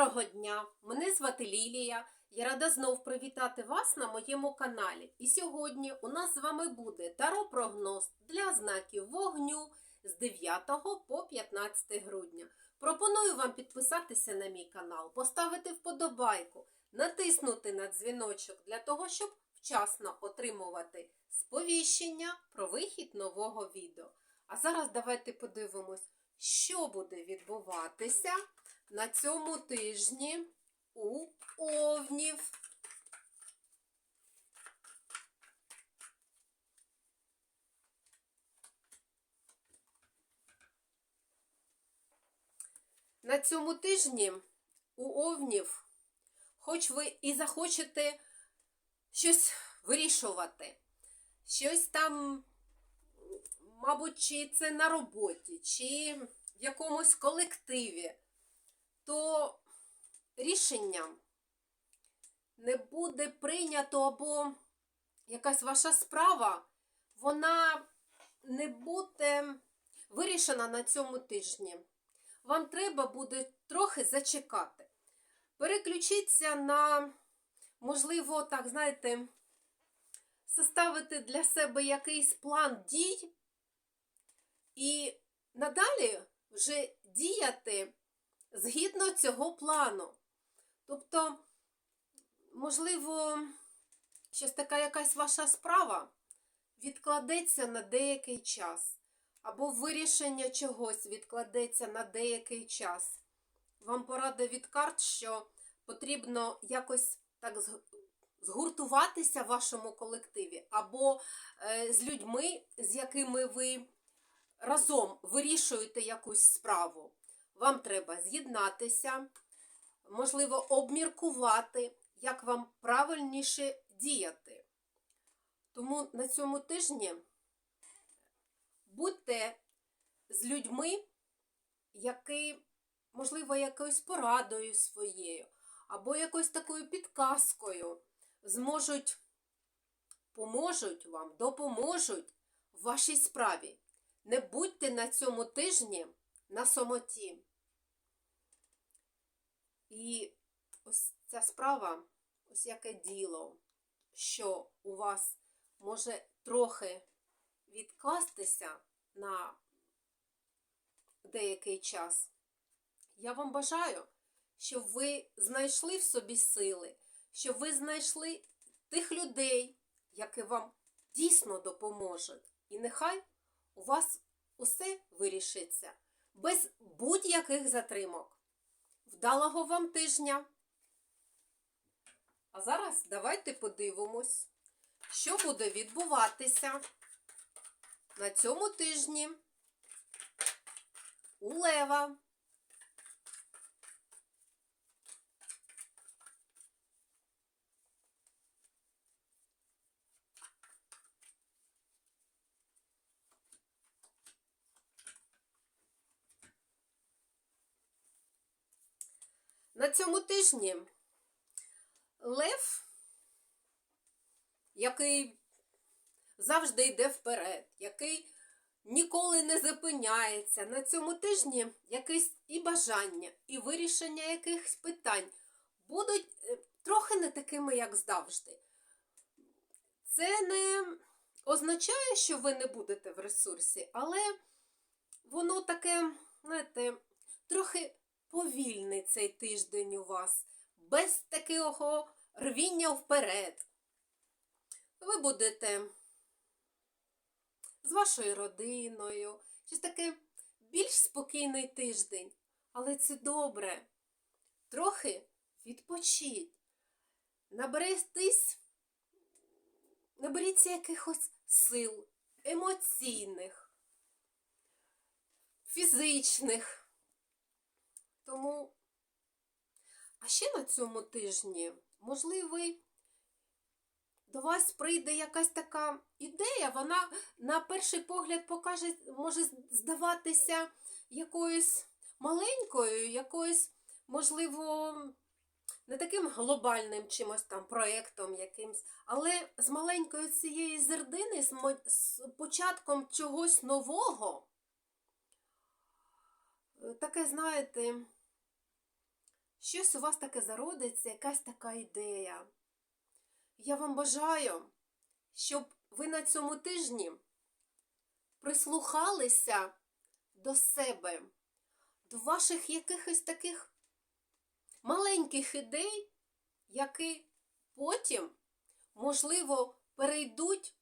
Доброго дня! Мене звати Лілія. Я рада знов привітати вас на моєму каналі. І сьогодні у нас з вами буде таро-прогноз для знаків вогню з 9 по 15 грудня. Пропоную вам підписатися на мій канал, поставити вподобайку, натиснути на дзвіночок для того, щоб вчасно отримувати сповіщення про вихід нового відео. А зараз давайте подивимось, що буде відбуватися на цьому тижні у овнів. На цьому тижні у овнів, хоч ви і захочете щось вирішувати, щось там, мабуть, чи це на роботі, чи в якомусь колективі, то рішення не буде прийнято або якась ваша справа, вона не буде вирішена на цьому тижні. Вам треба буде трохи зачекати. Переключіться на, можливо, так, знаєте, составити для себе якийсь план дій і надалі вже діяти згідно цього плану. Тобто, можливо, щось така якась ваша справа відкладеться на деякий час, або вирішення чогось відкладеться на деякий час. Вам порада від карт, що потрібно якось так згуртуватися в вашому колективі, або е, з людьми, з якими ви разом вирішуєте якусь справу. Вам треба з'єднатися, можливо, обміркувати, як вам правильніше діяти. Тому на цьому тижні будьте з людьми, які, можливо, якоюсь порадою своєю, або якоюсь такою підказкою зможуть, поможуть вам, допоможуть в вашій справі. Не будьте на цьому тижні на самоті. І ось ця справа, ось яке діло, що у вас може трохи відкластися на деякий час. Я вам бажаю, щоб ви знайшли в собі сили, щоб ви знайшли тих людей, які вам дійсно допоможуть. І нехай у вас усе вирішиться без будь-яких затримок. Вдалого вам тижня! А зараз давайте подивимось, що буде відбуватися на цьому тижні у Лева. На цьому тижні Лев, який завжди йде вперед, який ніколи не зупиняється. На цьому тижні якесь і бажання, і вирішення якихось питань будуть е, трохи не такими, як завжди. Це не означає, що ви не будете в ресурсі, але воно таке, знаєте, трохи повільний цей тиждень у вас, без такого рвіння вперед. Ви будете з вашою родиною, щось таке більш спокійний тиждень. Але це добре. Трохи відпочіть. Наберестись, наберіться якихось сил, емоційних, фізичних. Тому, а ще на цьому тижні, можливо, до вас прийде якась така ідея, вона на перший погляд покаже, може здаватися якоюсь маленькою, якоюсь, можливо, не таким глобальним чимось там проєктом якимсь, але з маленької цієї зердини, з початком чогось нового. Е, Таке, знаєте, щось у вас таке зародиться, якась така ідея. Я вам бажаю, щоб ви на цьому тижні прислухалися до себе, до ваших якихось таких маленьких ідей, які потім, можливо, перейдуть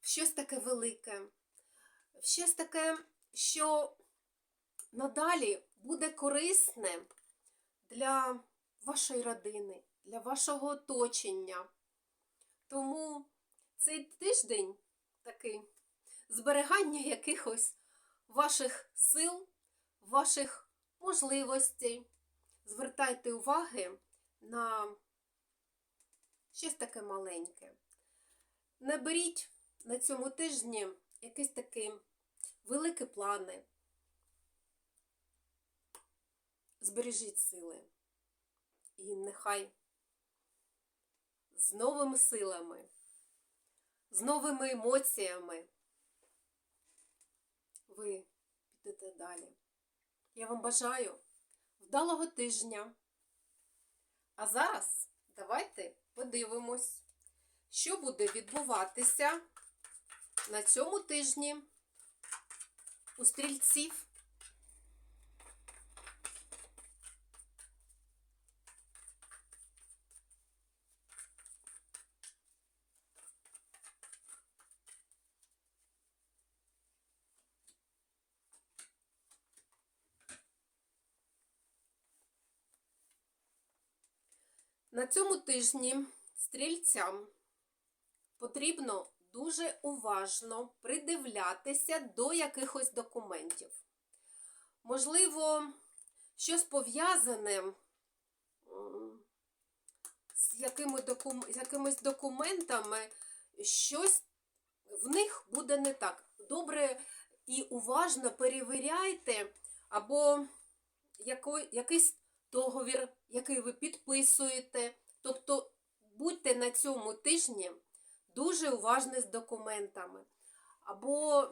в щось таке велике, в щось таке, що надалі буде корисне для вашої родини, для вашого оточення. Тому цей тиждень такий зберігання якихось ваших сил, ваших можливостей. Звертайте уваги на щось таке маленьке. Не беріть на цьому тижні якісь такі великі плани. Збережіть сили. І нехай з новими силами, з новими емоціями ви підете далі. Я вам бажаю вдалого тижня. А зараз давайте подивимось, що буде відбуватися на цьому тижні у стрільців. На цьому тижні стрільцям потрібно дуже уважно придивлятися до якихось документів. Можливо, щось пов'язане з якимись документами, щось в них буде не так. Добре і уважно перевіряйте, або якийсь договір, який ви підписуєте. Тобто будьте на цьому тижні дуже уважні з документами. Або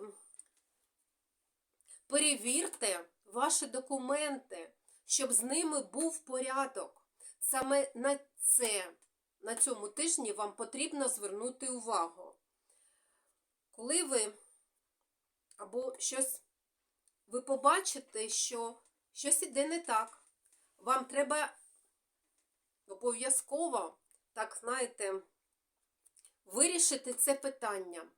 перевірте ваші документи, щоб з ними був порядок. Саме на це, на цьому тижні вам потрібно звернути увагу. Коли ви або щось ви побачите, що щось іде не так, вам треба обов'язково, так знаєте, вирішити це питання.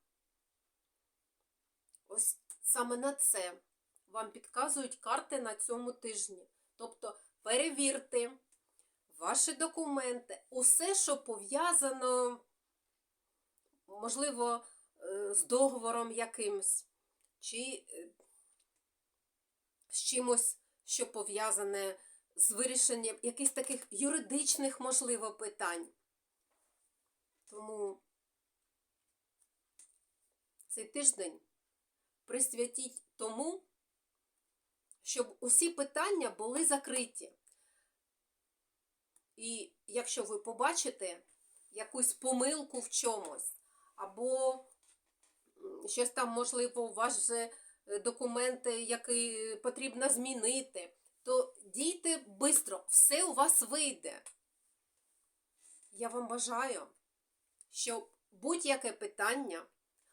Ось саме на це вам підказують карти на цьому тижні. Тобто перевірте ваші документи, усе, що пов'язано, можливо, е, з договором якимсь, чи е, з чимось, що пов'язане з вирішенням якихось таких юридичних, можливо, питань. Тому цей тиждень присвятіть тому, щоб усі питання були закриті. І якщо ви побачите якусь помилку в чомусь, або щось там, можливо, у вас вже документи, які потрібно змінити, то дійте швидко, все у вас вийде. Я вам бажаю, щоб будь-яке питання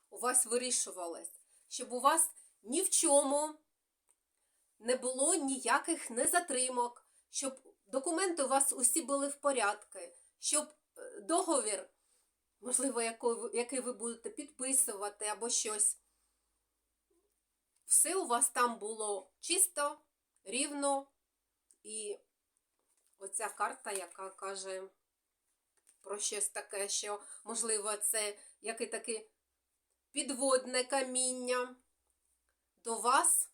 у вас вирішувалось, щоб у вас ні в чому не було ніяких незатримок, щоб документи у вас усі були в порядку, щоб е, договір, можливо, який ви будете підписувати або щось, все у вас там було чисто, рівно. І оця карта, яка каже про щось таке, що, можливо, це яке таке підводне каміння до вас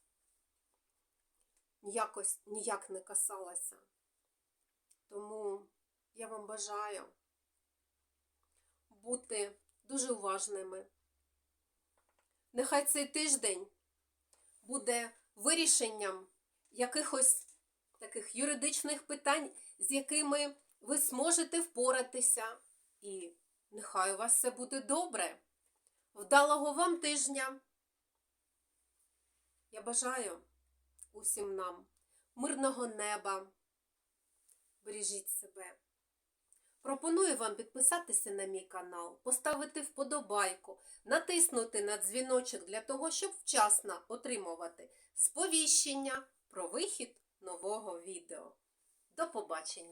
ніякось ніяк не касалося. Тому я вам бажаю бути дуже уважними. Нехай цей тиждень буде вирішенням якихось таких юридичних питань, з якими ви зможете впоратися. І нехай у вас все буде добре. Вдалого вам тижня! Я бажаю усім нам мирного неба, бережіть себе. Пропоную вам підписатися на мій канал, поставити вподобайку, натиснути на дзвіночок для того, щоб вчасно отримувати сповіщення про вихід нового відео. До побачення!